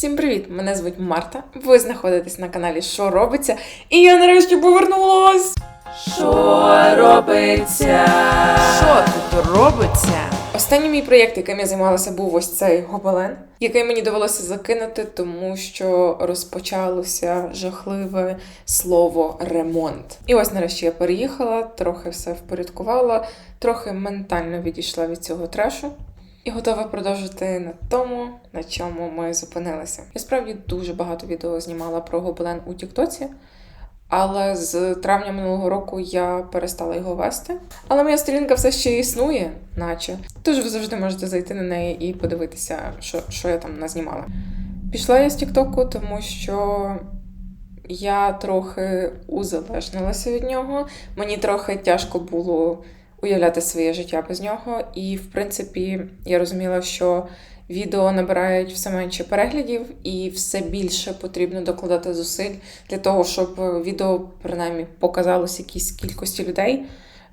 Всім привіт! Мене звуть Марта. Ви знаходитесь на каналі Що робиться? І я нарешті повернулась! Що робиться? Що тут робиться? Останній мій проєкт, яким я займалася, був ось цей гобелен, який мені довелося закинути, тому що розпочалося жахливе слово ремонт. І ось нарешті я переїхала, трохи все впорядкувала, трохи ментально відійшла від цього трешу. І готова продовжити на тому, на чому ми зупинилися. Я справді дуже багато відео знімала про гобелен у Тіктоці, але з травня минулого року я перестала його вести. Але моя сторінка все ще існує, наче. Тож ви завжди можете зайти на неї і подивитися, що, що я там назнімала. Пішла я з Тіктоку, тому що я трохи узалежнилася від нього. Мені трохи тяжко було уявляти своє життя без нього. І, в принципі, я розуміла, що відео набирають все менше переглядів, і все більше потрібно докладати зусиль для того, щоб відео принаймні показалось якійсь кількості людей,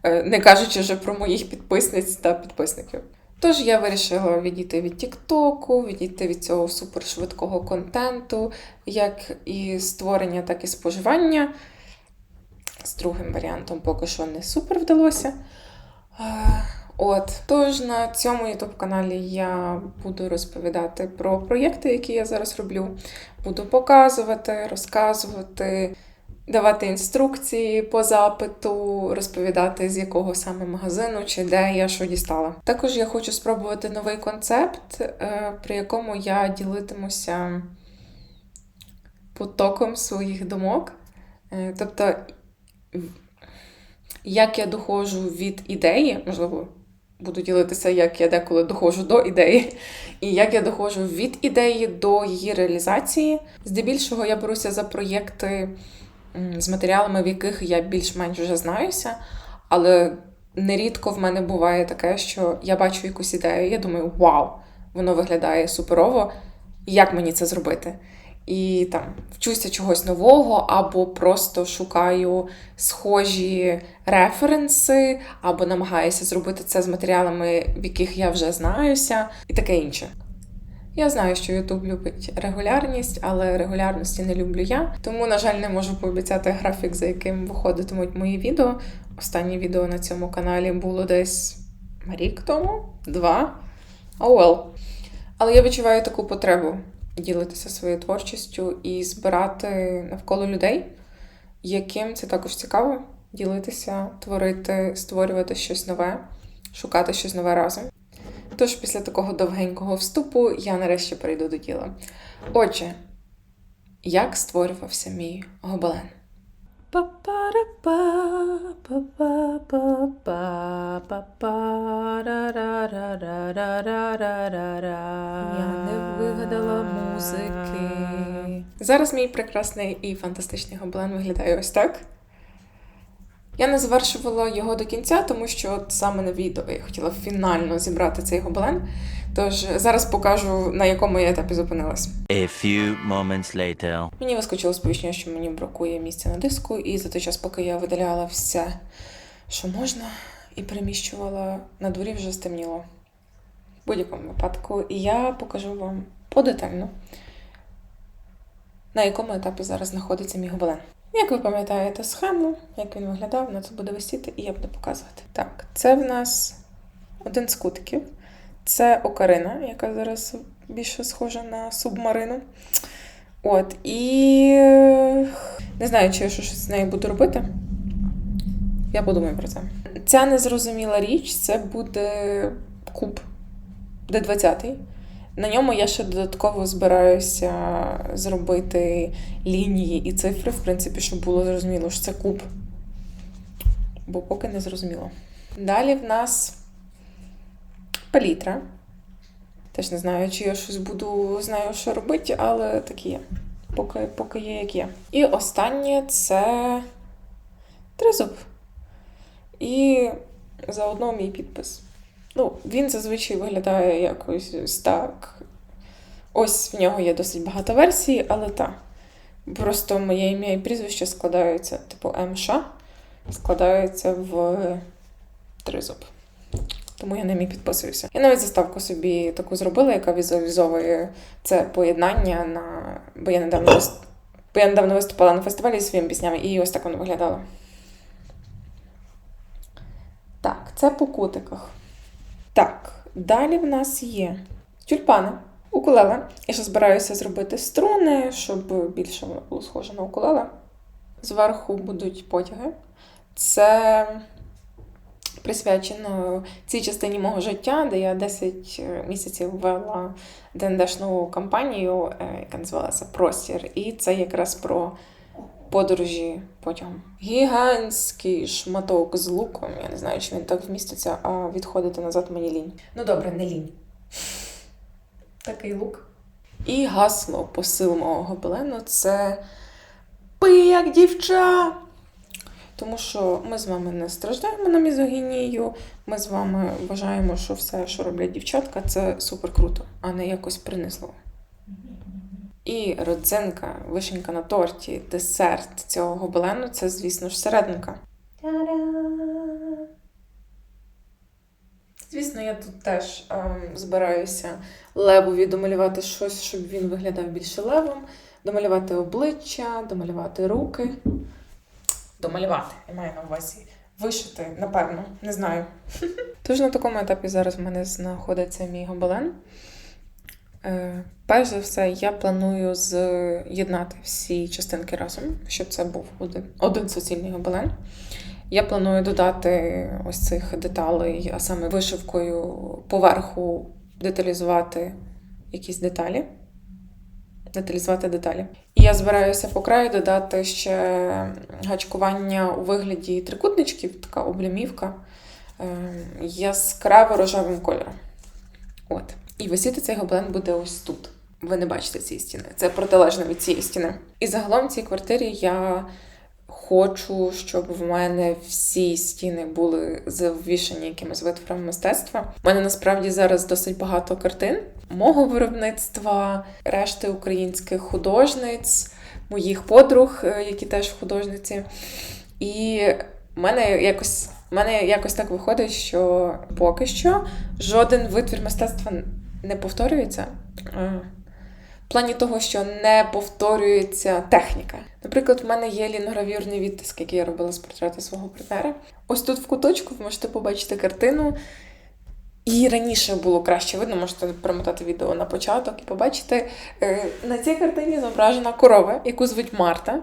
е, не кажучи вже про моїх підписниць та підписників. Тож я вирішила відійти від Тіктоку, відійти від цього супершвидкого контенту, як і створення, так і споживання. З другим варіантом поки що не супер вдалося. От, тож на цьому youtube каналі я буду розповідати про проєкти, які я зараз роблю. Буду показувати, розказувати, давати інструкції по запиту, розповідати, з якого саме магазину чи де я що дістала. Також я хочу спробувати новий концепт, е, при якому я ділитимуся потоком своїх думок. Е, Тобто, як я доходжу від ідеї, можливо, буду ділитися, як я деколи доходжу до ідеї, і як я доходжу від ідеї до її реалізації. Здебільшого я беруся за проєкти з матеріалами, в яких я більш-менш вже знаюся, але нерідко в мене буває таке, що я бачу якусь ідею, я думаю, вау, воно виглядає суперово, як мені це зробити? І там вчуся чогось нового, або просто шукаю схожі референси, або намагаюся зробити це з матеріалами, в яких я вже знаюся, і таке інше. Я знаю, що YouTube любить регулярність, але регулярності не люблю я. Тому, на жаль, не можу пообіцяти графік, за яким виходитимуть мої відео. Останнє відео на цьому каналі було десь рік тому, два. Oh well. Але я відчуваю таку потребу ділитися своєю творчістю і збирати навколо людей, яким це також цікаво ділитися, творити, створювати щось нове, шукати щось нове разом. Тож після такого довгенького вступу я нарешті перейду до діла. Отже, як створювався мій гобелен? Не вигадала музики. Зараз мій прекрасний і фантастичний гобелен виглядає ось так. Я не завершувала його до кінця, тому що от саме на відео я хотіла фінально зібрати цей гобелен. Тож зараз покажу, на якому я етапі зупинилась. A few moments later. Мені вискочило сповіщення, що мені бракує місця на диску, і за той час, поки я видаляла все, що можна, і переміщувала, на дворі вже стемніло. В будь-якому випадку, і я покажу вам подетально, на якому етапі зараз знаходиться мій гобелен. Як ви пам'ятаєте схему, як він виглядав, на це буде висіти, і я буду показувати. Так, це в нас один з кутиків. Це окарина, яка зараз більше схожа на субмарину. От, і не знаю, чи я щось з нею буду робити. Я подумаю про це. Ця незрозуміла річ це буде куб Д20. На ньому я ще додатково збираюся зробити лінії і цифри, в принципі, щоб було зрозуміло, що це куб. Бо поки не зрозуміло. Далі в нас палітра. Теж не знаю, чи я щось буду знаю, що робити, але такі є. Поки, поки є, як є. І останнє це тризуб. І заодно мій підпис. Ну, він зазвичай виглядає якось так. Ось в нього є досить багато версій, але так. Просто моє ім'я і прізвище складаються, типу МШ, складаються в тризуб. тому я ним і підписуюся. Я навіть заставку собі таку зробила, яка візуалізовує це поєднання на. Бо я недавно бо я недавно виступала на фестивалі зі своїми піснями, і ось так воно виглядало. Так, це по кутиках. Так, далі в нас є тюльпани, укулеле. Я ще збираюся зробити струни, щоб більше воно було схоже на укулеле. Зверху будуть потяги. Це присвячено цій частині мого життя, де я 10 місяців вела ДНДшну кампанію, е, яка називалася Простір. І це якраз про подорожі потягом. Гігантський шматок з луком. Я не знаю, чи він так вміститься, а відходити назад мені лінь. Ну добре, не лінь. Такий лук. І гасло посил мого гобелену це пи як дівча. Тому що ми з вами не страждаємо на мізогінію, ми з вами вважаємо, що все, що роблять дівчатка, це супер круто, а не якось принизливо. І родзинка, вишенька на торті, десерт цього гобелену це, звісно ж, серединка. Звісно, я тут теж ем, збираюся левові домалювати щось, щоб він виглядав більше левом, домалювати обличчя, домалювати руки. Домалювати, я маю на увазі. Вишити, напевно, не знаю. Тож на такому етапі зараз в мене знаходиться мій гобелен. Е, перш за все, я планую з'єднати всі частинки разом, щоб це був один, один суцільний гобелен. Я планую додати ось цих деталей, а саме вишивкою поверху деталізувати якісь деталі. Деталізувати деталі. І я збираюся по краю додати ще гачкування у вигляді трикутничків, така облямівка е, яскраво рожевим кольором. От. І висіти цей гоблен буде ось тут. Ви не бачите цієї стіни. Це протилежно від цієї стіни. І загалом в цій квартирі я хочу, щоб в мене всі стіни були завішані якимись витворами мистецтва. У мене насправді зараз досить багато картин мого виробництва, решти українських художниць, моїх подруг, е, які теж художниці. І в мене якось. У мене якось так виходить, що поки що жоден витвір мистецтва не повторюється. Плані того, що не повторюється техніка. Наприклад, в мене є ліногравюрний відтиск, який я робила з портрета свого партнера. Ось тут в куточку ви можете побачити картину. І раніше було краще видно, можете перемотати відео на початок і побачити. Е, На цій картині зображена корова, яку звуть Марта.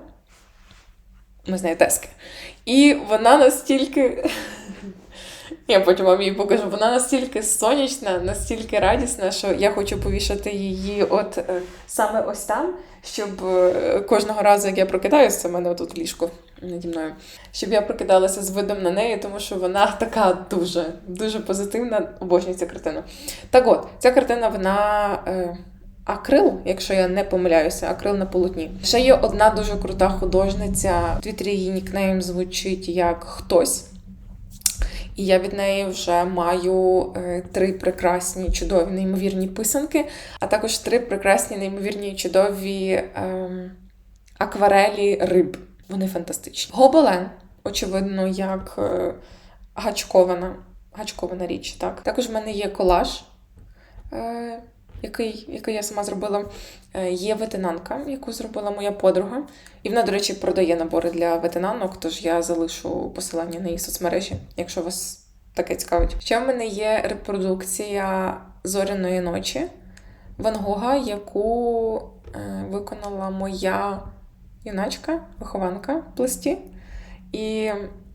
Ми з нею тески. І вона настільки. Я потім вам її покажу. Вона настільки сонячна, настільки радісна, що я хочу повішати її от е, саме ось там, щоб е, кожного разу, як я прокидаюся, це в мене отут ліжко наді мною, щоб я прокидалася з видом на неї, тому що вона така дуже, дуже позитивна. Обожнюю цю картину. Так от, ця картина, вона. Е, Акрил, якщо я не помиляюся, акрил на полотні. Ще є одна дуже крута художниця. В Твіттері її нікнейм звучить як хтось. І я від неї вже маю е, три прекрасні, чудові, неймовірні писанки, а також три прекрасні, неймовірні, чудові ем, акварелі риб. Вони фантастичні. Гобелен, очевидно, як е, гачкована, гачкована річ. Так. Також в мене є колаж. Е, який, який я сама зробила. Е, Є ветенанка, яку зробила моя подруга. І вона, до речі, продає набори для ветенанок, тож я залишу посилання на її соцмережі, якщо вас таке цікавить. Ще в мене є репродукція зоряної ночі Ван Гога, яку е, виконала моя юначка, вихованка пласті. І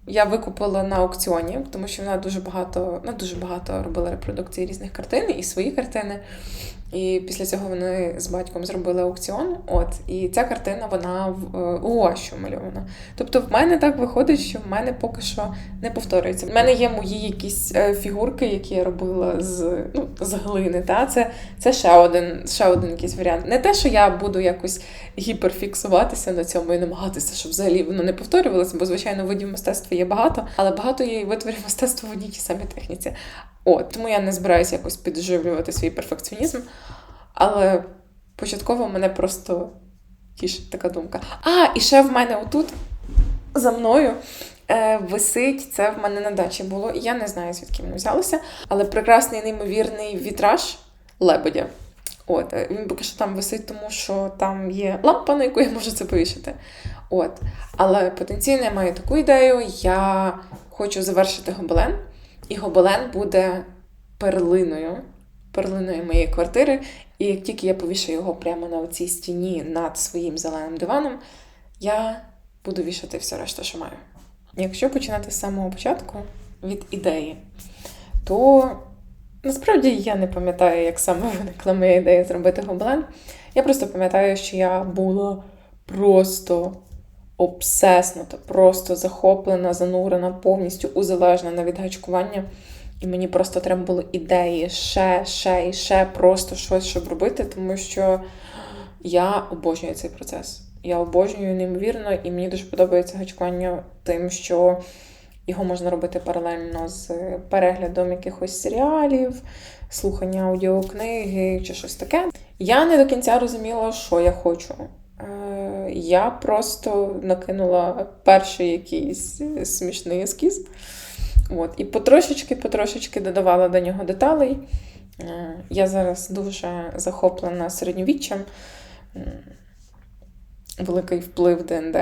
я викупила на аукціоні, тому що вона дуже багато, ну, дуже багато робила репродукції різних картин і свої картини. І після цього вони з батьком зробили аукціон. От, і ця картина вона в е, у Ощу мальована. Тобто, в мене так виходить, що в мене поки що не повторюється. В мене є мої якісь е, фігурки, які я робила з, ну, з глини. Та? Це, це ще один, ще один якийсь варіант. Не те, що я буду якось гіперфіксуватися на цьому і намагатися, щоб взагалі воно не повторювалося, бо, звичайно, видів мистецтва є багато, але багато є і витворів мистецтва в одній тій самій техніці. От, тому я не збираюся якось підживлювати свій перфекціонізм. Але початково мене просто тішить така думка. А, і ще в мене отут за мною е, висить. Це в мене на дачі було. Я не знаю, звідки воно взялося, але прекрасний неймовірний вітраж лебедя. От, е, він поки що там висить, тому що там є лампа, на яку я можу це повішати. От. Але потенційно я маю таку ідею. Я хочу завершити гобелен, і гобелен буде перлиною, перлиною моєї квартири. І як тільки я повішу його прямо на цій стіні над своїм зеленим диваном, я буду вішати все решта, що маю. Якщо починати з самого початку від ідеї, то насправді я не пам'ятаю, як саме виникла моя ідея зробити гобелен. Я просто пам'ятаю, що я була просто обсеснута, просто захоплена, занурена, повністю узалежнена від гачкування. І мені просто треба було ідеї ще, ще і ще просто щось, щоб робити, тому що я обожнюю цей процес. Я обожнюю неймовірно, і мені дуже подобається гачкування тим, що його можна робити паралельно з переглядом якихось серіалів, слухання аудіокниги чи щось таке. Я не до кінця розуміла, що я хочу. Е, Я просто накинула перший якийсь смішний ескіз. От, і потрошечки-потрошечки додавала до нього деталей. Е, Я зараз дуже захоплена середньовіччям. Великий вплив ДНД.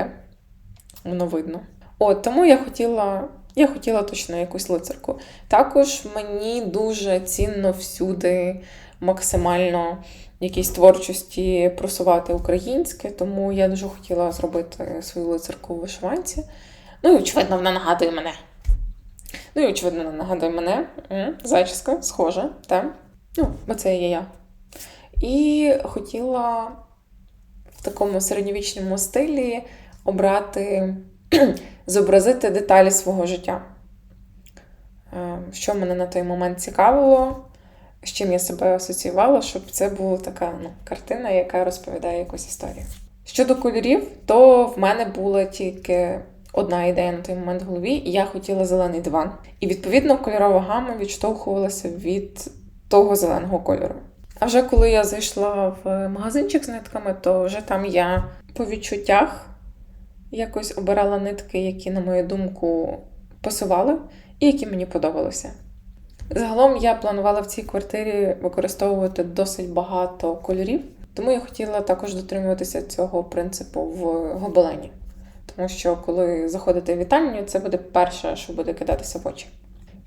Воно видно. От, тому я хотіла, я хотіла точно якусь лицарку. Також мені дуже цінно всюди максимально якісь творчості просувати українське, тому я дуже хотіла зробити свою лицарку у вишиванці. Ну і очевидно, вона нагадує мене. Ну і очевидно, вона нагадує мене. Зачіска, схожа, так. Ну, бо це є я. І хотіла в такому середньовічному стилі обрати, зобразити деталі свого життя. Е, Що мене на той момент цікавило, з чим я себе асоціювала, щоб це була така ну, картина, яка розповідає якусь історію. Щодо кольорів, то в мене була тільки одна ідея на той момент в голові, і я хотіла зелений диван. І відповідно кольорова гама відштовхувалася від того зеленого кольору. А вже коли я зайшла в магазинчик з нитками, то вже там я по відчуттях якось обирала нитки, які, на мою думку, пасували і які мені подобалися. Загалом я планувала в цій квартирі використовувати досить багато кольорів, тому я хотіла також дотримуватися цього принципу в гобелені. Тому що коли заходите в вітальню, це буде перше, що буде кидатися в очі.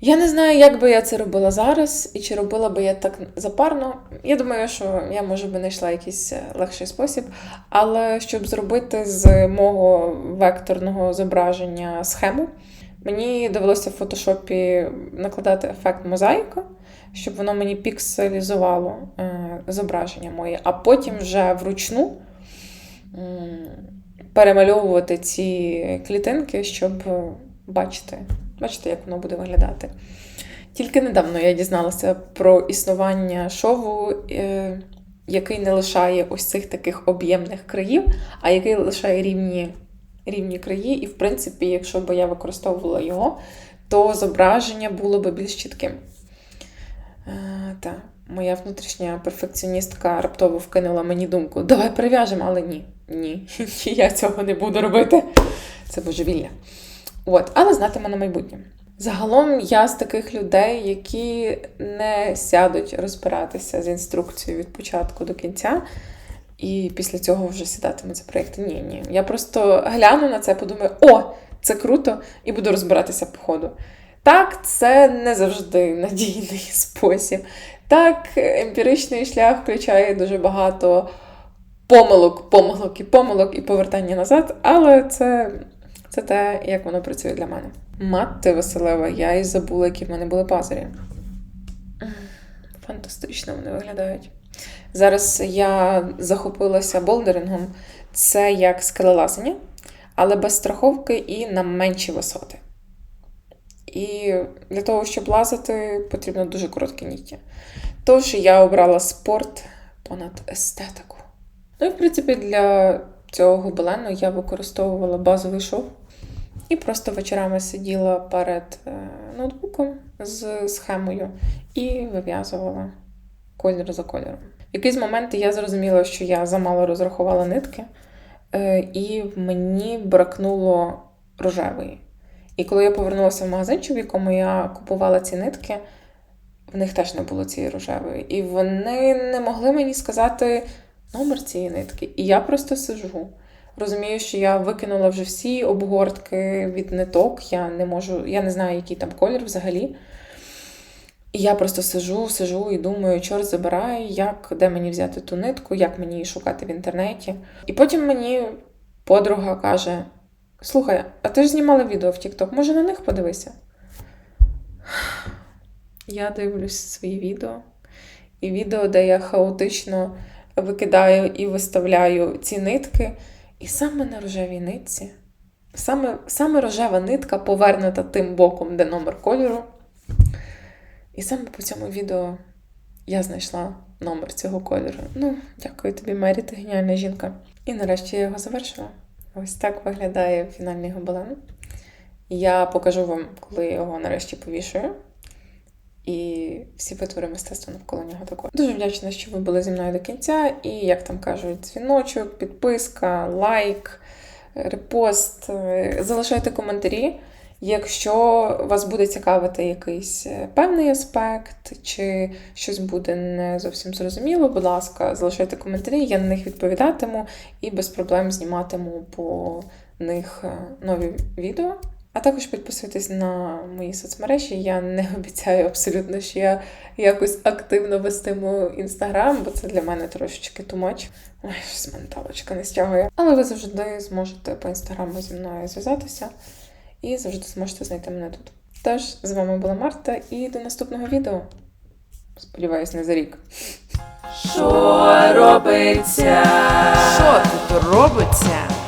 Я не знаю, як би я це робила зараз, і чи робила би я так запарно. Я думаю, що я, може би, знайшла якийсь е, легший спосіб. Але щоб зробити з мого векторного зображення схему, мені довелося в фотошопі накладати ефект мозаїка, щоб воно мені пікселізувало е, зображення моє, а потім вже вручну перемальовувати ці клітинки, щоб бачити, бачити, як воно буде виглядати. Тільки недавно я дізналася про існування шову, е, який не лишає ось цих таких об'ємних країв, а який лишає рівні, рівні краї. І, в принципі, якщо б я використовувала його, то зображення було б більш чітким. Е, та, моя внутрішня перфекціоністка раптово вкинула мені думку: давай прив'яжемо, але ні. Ні, я цього не буду робити. Це божевілля. От, але знатиме на майбутнє. Загалом я з таких людей, які не сядуть розбиратися з інструкцією від початку до кінця, і після цього вже сідатимуть за проєкти. Ні, ні. Я просто гляну на це, подумаю, о, це круто, і буду розбиратися по ходу. Так, це не завжди надійний спосіб. Так, емпіричний шлях включає дуже багато помилок, помилок і помилок і повертання назад, але це, це те, як воно працює для мене. Мати Василева, я і забула, які в мене були пазурі. Фантастично вони виглядають. Зараз я захопилася болдерингом. Це як скелелазання, але без страховки і на менші висоти. І для того, щоб лазити, потрібно дуже коротке ніття. Тож я обрала спорт понад естетику. Ну і в принципі для цього гобелену я використовувала базовий шов і просто вечорами сиділа перед е, ноутбуком з схемою і вив'язувала колір за кольором. В якийсь момент я зрозуміла, що я замало розрахувала нитки, е, і мені бракнуло рожевої. І коли я повернулася в магазинчик, в якому я купувала ці нитки, в них теж не було цієї рожевої. І вони не могли мені сказати номер цієї нитки. І я просто сижу. Розумію, що я викинула вже всі обгортки від ниток. Я не можу, я не знаю, який там колір взагалі. І я просто сижу, сижу і думаю, чорт забирай, як, де мені взяти ту нитку, як мені її шукати в інтернеті. І потім мені подруга каже: Слухай, а ти ж знімала відео в TikTok, може на них подивися? Я дивлюсь свої відео, і відео, де я хаотично викидаю і виставляю ці нитки, і саме на рожевій нитці, саме, саме рожева нитка повернута тим боком, де номер кольору. І саме по цьому відео я знайшла номер цього кольору. Ну, дякую тобі, Мері, ти геніальна жінка. І нарешті я його завершила. Ось так виглядає фінальний гобелен. Я покажу вам, коли його нарешті повішую. І всі витвори мистецтва навколо нього також. Дуже вдячна, що ви були зі мною до кінця. І, як там кажуть, дзвіночок, підписка, лайк, репост. Залишайте коментарі. Якщо вас буде цікавити якийсь е, певний аспект, чи щось буде не зовсім зрозуміло, будь ласка, залишайте коментарі, я на них відповідатиму і без проблем зніматиму по них е, нові відео. А також підписуйтесь на мої соцмережі. Я не обіцяю абсолютно, що я якось активно вестиму інстаграм, бо це для мене трошечки тумач. Ой, щось менталочка не стягує. Але ви завжди зможете по інстаграму зі мною зв'язатися і завжди зможете знайти мене тут. Тож, з вами була Марта, і до наступного відео. Сподіваюсь, не за рік. Що робиться? Що тут робиться?